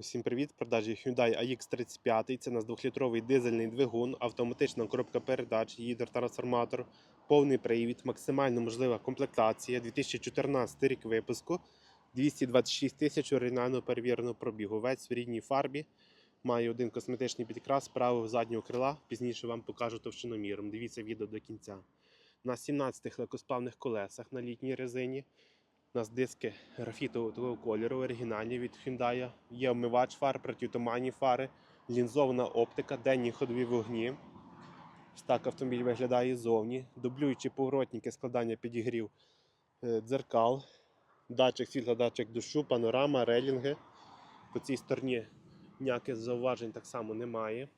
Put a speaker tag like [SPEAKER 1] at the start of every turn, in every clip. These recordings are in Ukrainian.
[SPEAKER 1] Усім привіт! Продажі Hyundai AX35. Це у нас 2-літровий дизельний двигун, автоматична коробка передач, гідротрансформатор, повний привід, максимально можлива комплектація. 2014 рік випуску, 226 тисяч оригінально перевіреного пробігу. Весь в рідній фарбі. Має один косметичний підкрас правого заднього крила. Пізніше вам покажу товщиноміром. Дивіться відео до кінця. На 17 легкосплавних колесах на літній резині. У нас диски графітового кольору, оригінальні від Hyundai. Є вмивач фар, протитуманні фари, лінзована оптика, денні ходові вогні. Ось так автомобіль виглядає ззовні. Дублюючі поворотники, складання підігрів е, дзеркал, датчик світла, датчик дощу, панорама, релінги. По цій стороні ніяких зауважень так само немає.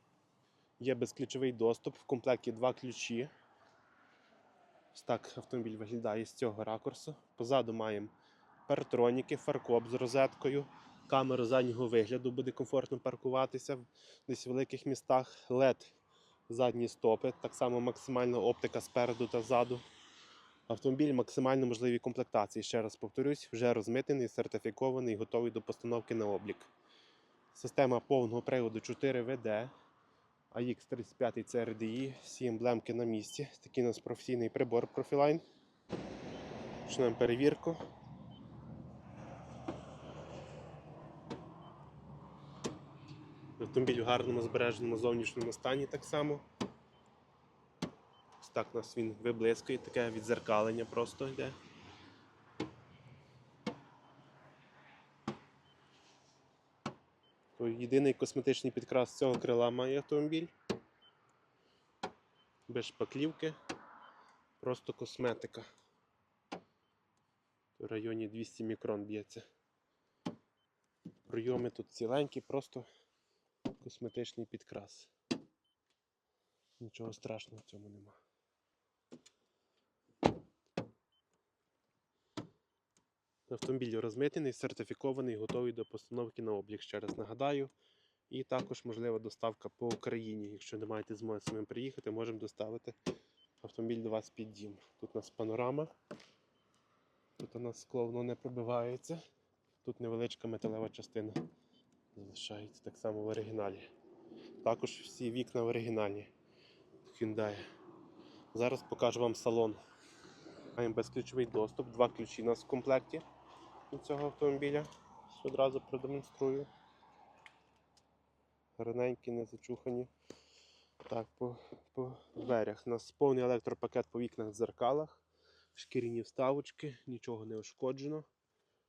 [SPEAKER 1] Є безключовий доступ, в комплекті два ключі. Ось так автомобіль виглядає з цього ракурсу. Позаду маємо паратроніки, фаркоп з розеткою, камеру заднього вигляду буде комфортно паркуватися в десь великих містах. LED задні стопи, так само максимальна оптика спереду та ззаду. Автомобіль максимально можливі комплектації. Ще раз повторюсь, вже розмитений, сертифікований, готовий до постановки на облік. Система повного приводу 4 ВД. AX35 CRDI, всі емблемки на місці. Такий у нас професійний прибор Profiline. Почнемо перевірку. Автомобіль в гарному збереженому зовнішньому стані так само. Ось так у нас він виблискує, таке відзеркалення просто йде. То єдиний косметичний підкрас цього крила має автомобіль. Без шпаклівки. Просто косметика. В районі 200 мікрон б'ється. Пройоми тут ціленькі, просто косметичний підкрас. Нічого страшного в цьому нема. Автомобіль розмитений, сертифікований, готовий до постановки на облік. Ще раз нагадаю. І також можлива доставка по Україні. Якщо не маєте змоги самим приїхати, можемо доставити автомобіль до вас під дім. Тут у нас панорама. Тут у нас скло воно не пробивається. Тут невеличка металева частина залишається так само в оригіналі. Також всі вікна в оригіналі Hyundai. Зараз покажу вам салон. Маємо безключовий доступ, два ключі у нас в комплекті цього автомобіля. Одразу продемонструю. Гарненькі, не зачухані. Так, по, по дверях. У нас повний електропакет по вікнах дзеркалах, шкіряні вставочки, нічого не ушкоджено.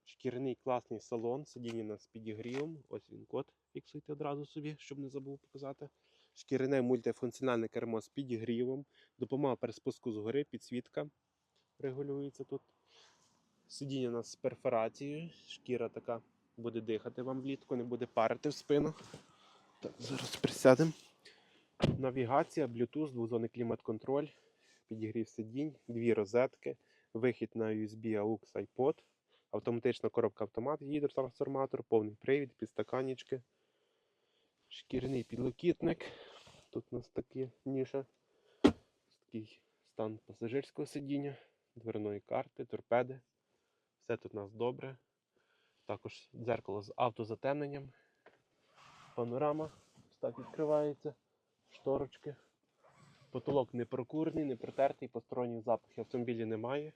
[SPEAKER 1] Шкіряний класний салон, сидіння нас підігрівом. Ось він код. Фіксуйте одразу собі, щоб не забув показати. Шкіряне мультифункціональне кермо з підігрівом. Допомога при спуску згори, підсвітка регулюється тут. Сидіння у нас з перфорацією. Шкіра така буде дихати вам влітку, не буде парити в спину. Так, зараз присядемо. Навігація, Bluetooth, двозонний клімат-контроль, підігрів сидінь, дві розетки, вихід на USB AUX iPod, автоматична коробка автомат, гідротрансформатор, повний привід, підстаканнички, шкіряний підлокітник. Тут у нас такі ніша, такий стан пасажирського сидіння, дверної карти, торпеди. Все тут у нас добре. Також дзеркало з автозатемненням, панорама. Ось так відкривається, шторочки. Потолок не прокурений, не протертий, посторонніх запахів автомобілі немає.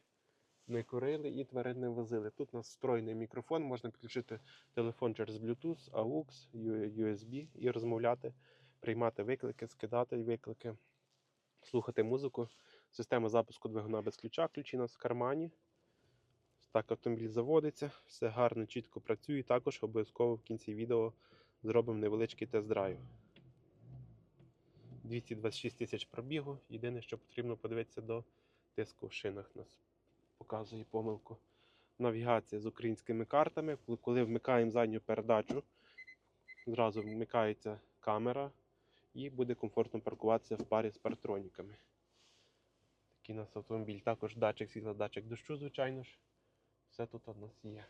[SPEAKER 1] Не курили і тварин не возили. Тут у нас встроєний мікрофон, можна підключити телефон через Bluetooth, AUX, USB і розмовляти, приймати виклики, скидати виклики, слухати музику. Система запуску двигуна без ключа, ключі у нас в кармані. Так, автомобіль заводиться, все гарно, чітко працює. Також обов'язково в кінці відео зробимо невеличкий тест-драйв. 226 тисяч пробігу. Єдине, що потрібно подивитися до тиску в шинах. Нас показує помилку. Навігація з українськими картами. Коли вмикаємо задню передачу, зразу вмикається камера і буде комфортно паркуватися в парі з партроніками. Такий у нас автомобіль. Також датчик світла, датчик дощу, звичайно ж. Все тут у нас є.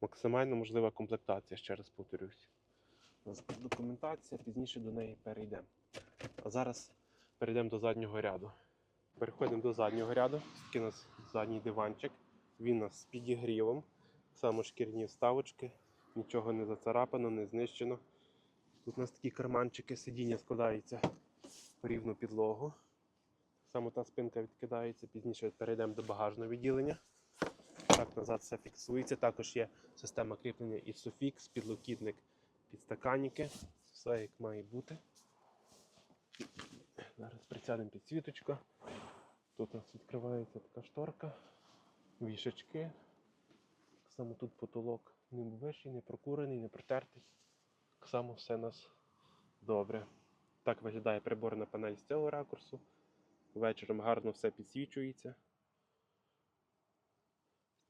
[SPEAKER 1] Максимально можлива комплектація, ще раз повторюсь. У нас документація, пізніше до неї перейдемо. А зараз перейдемо до заднього ряду. Переходимо до заднього ряду. Такий у нас задній диванчик. Він у нас з підігрівом. Саме шкірні вставочки, нічого не зацарапано, не знищено. Тут у нас такі карманчики, сидіння складається в рівну підлогу. Саме та спинка відкидається, пізніше перейдемо до багажного відділення. Так, назад все фіксується. Також є система кріплення Isofix, підлокітник, підстаканники. Все як має бути. Зараз присядемо підсвіточка. Тут у нас відкривається така шторка, вішачки. Так само тут потолок не вищий, не прокурений, не протертий. Так само все у нас добре. Так виглядає приборна панель з цього ракурсу. Вечором гарно все підсвічується.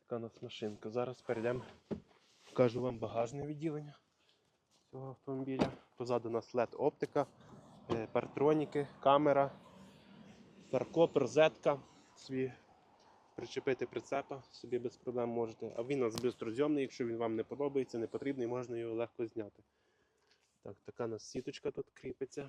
[SPEAKER 1] Така у нас машинка. Зараз перейдемо, покажу вам багажне відділення цього автомобіля. Позаду у нас LED оптика, е, партроніки, камера, фаркоп, розетка. Собі причепити прицепа, собі без проблем можете. А він у нас бистрозйомний, якщо він вам не подобається, не потрібний, можна його легко зняти. Так, така у нас сіточка тут кріпиться.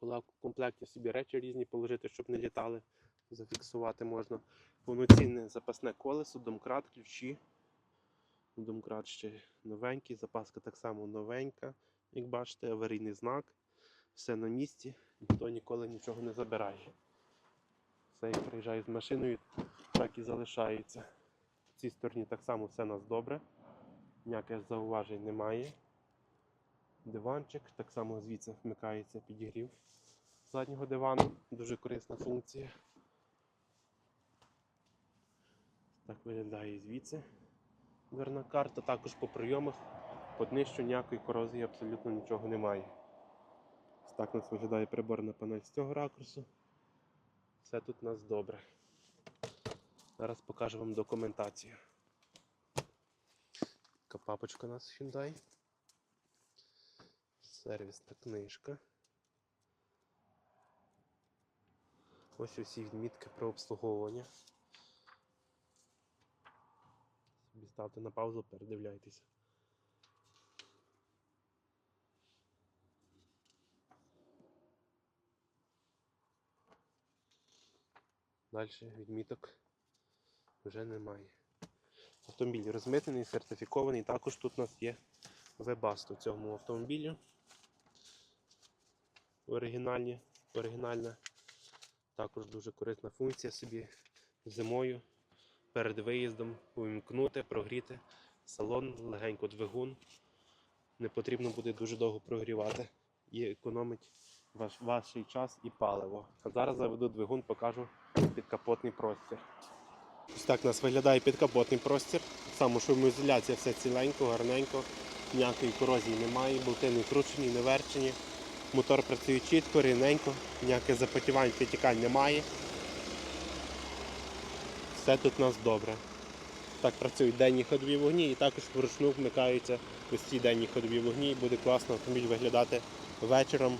[SPEAKER 1] Була в комплекті собі речі різні положити, щоб не літали. Зафіксувати можна. Повноцінне запасне колесо, домкрат, ключі. Домкрат ще новенький, запаска так само новенька. Як бачите, аварійний знак. Все на місці, ніхто ніколи нічого не забирає. Все, як приїжджає з машиною, так і залишається. В цій стороні так само все у нас добре. Ніяких зауважень немає. Диванчик, так само звідси вмикається підігрів заднього дивану. Дуже корисна функція. Так виглядає звідси. Дверна карта, також по прийомах, по днищу ніякої корозії абсолютно нічого немає. Так нас виглядає приборна панель з цього ракурсу. Все тут у нас добре. Зараз покажу вам документацію. Така папочка у нас Hyundai. Сервісна книжка. Ось усі відмітки про обслуговування. Собі ставте на паузу, передивляйтеся. Далі відміток вже немає. Автомобіль розмитнений, сертифікований. Також тут у нас є вебасто цьому автомобілю. Оригінальні, оригінальна. Також дуже корисна функція собі зимою перед виїздом увімкнути, прогріти салон, легенько двигун. Не потрібно буде дуже довго прогрівати і економить ваш, ваш час і паливо. А зараз заведу двигун, покажу підкапотний простір. Ось так у нас виглядає підкапотний простір. Саме шумоізоляція все ціленько, гарненько, ніякої корозії немає, болти не кручені, не верчені. Мотор працює чітко, рівненько, ніяких запотівань, підтікань немає. Все тут у нас добре. Так працюють денні ходові вогні і також вручну вмикаються ось ці денні ходові вогні буде класно автомобіль виглядати вечором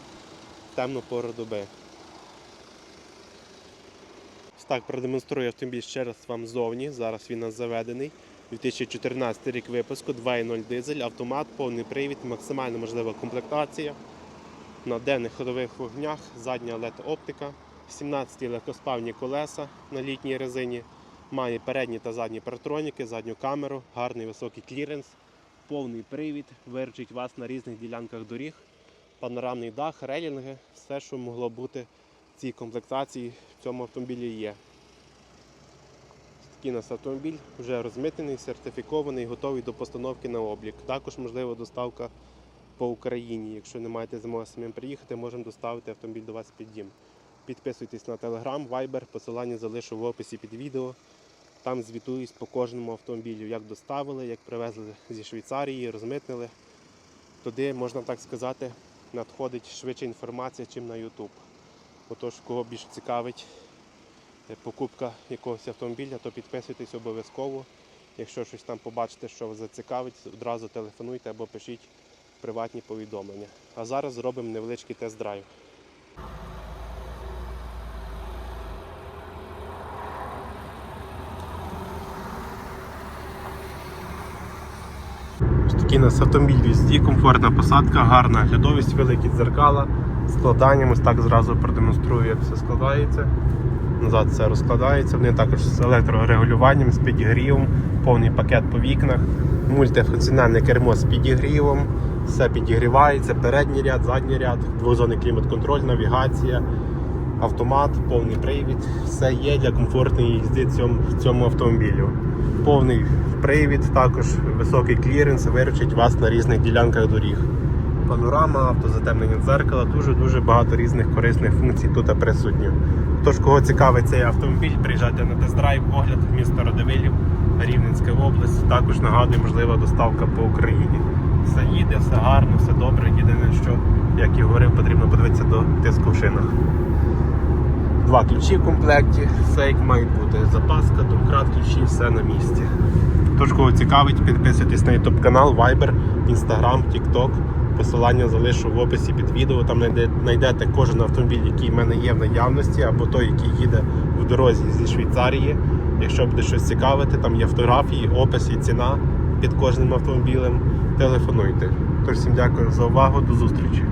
[SPEAKER 1] в темну пору доби. Так продемонструю автомобіль ще раз вам ззовні. Зараз він у нас заведений. 2014 рік випуску, 2.0 дизель, автомат, повний привід, максимально можлива комплектація. На денних ходових вогнях, задня LED оптика, 17 легкосплавні колеса на літній резині. Має передні та задні партроніки, задню камеру, гарний високий кліренс, повний привід, виручить вас на різних ділянках доріг, панорамний дах, релінги, все, що могло бути в цій комплектації в цьому автомобілі є. Такий нас автомобіль вже розмитнений, сертифікований, готовий до постановки на облік. Також можлива доставка по Україні. Якщо не маєте змоги самим приїхати, можемо доставити автомобіль до вас під дім. Підписуйтесь на Telegram, Viber, посилання залишу в описі під відео. Там звітуюсь по кожному автомобілю, як доставили, як привезли зі Швейцарії, розмитнили. Туди, можна так сказати, надходить швидше інформація, чим на YouTube. Отож, кого більше цікавить е, покупка якогось автомобіля, то підписуйтесь обов'язково. Якщо щось там побачите, що вас зацікавить, одразу телефонуйте або пишіть приватні повідомлення. А зараз зробимо невеличкий тест-драйв. Такий у нас автомобіль візді, комфортна посадка, гарна глядовість, великі дзеркала, складанням. Ось так зразу продемонструю, як все складається. Назад все розкладається. Вони також з електрорегулюванням, з підігрівом, повний пакет по вікнах. Мультифункціональне кермо з підігрівом, все підігрівається, передній ряд, задній ряд, двозонний клімат-контроль, навігація, автомат, повний привід. Все є для комфортної їзди в цьому автомобілю. Повний привід, також високий кліренс, виручить вас на різних ділянках доріг. Панорама, автозатемнення дзеркала, дуже-дуже багато різних корисних функцій тут присутні. Тож, кого цікавить цей автомобіль, приїжджайте на тест-драйв, огляд місто Радивилів, Рівненська область. Також нагадую, можлива доставка по Україні. Все їде, все гарно, все добре. Єдине, що, як і говорив, потрібно подивитися до тиску в шинах. Два ключі в комплекті, все як має бути. Запаска, домкрат, ключі, все на місці. Тож, кого цікавить, підписуйтесь на YouTube канал, Viber, Instagram, TikTok. Посилання залишу в описі під відео. Там знайдете кожен автомобіль, який в мене є в наявності, або той, який їде в дорозі зі Швейцарії. Якщо буде щось цікавити, там є фотографії, опис і ціна під кожним автомобілем. Телефонуйте. Тож всім дякую за увагу, до зустрічі.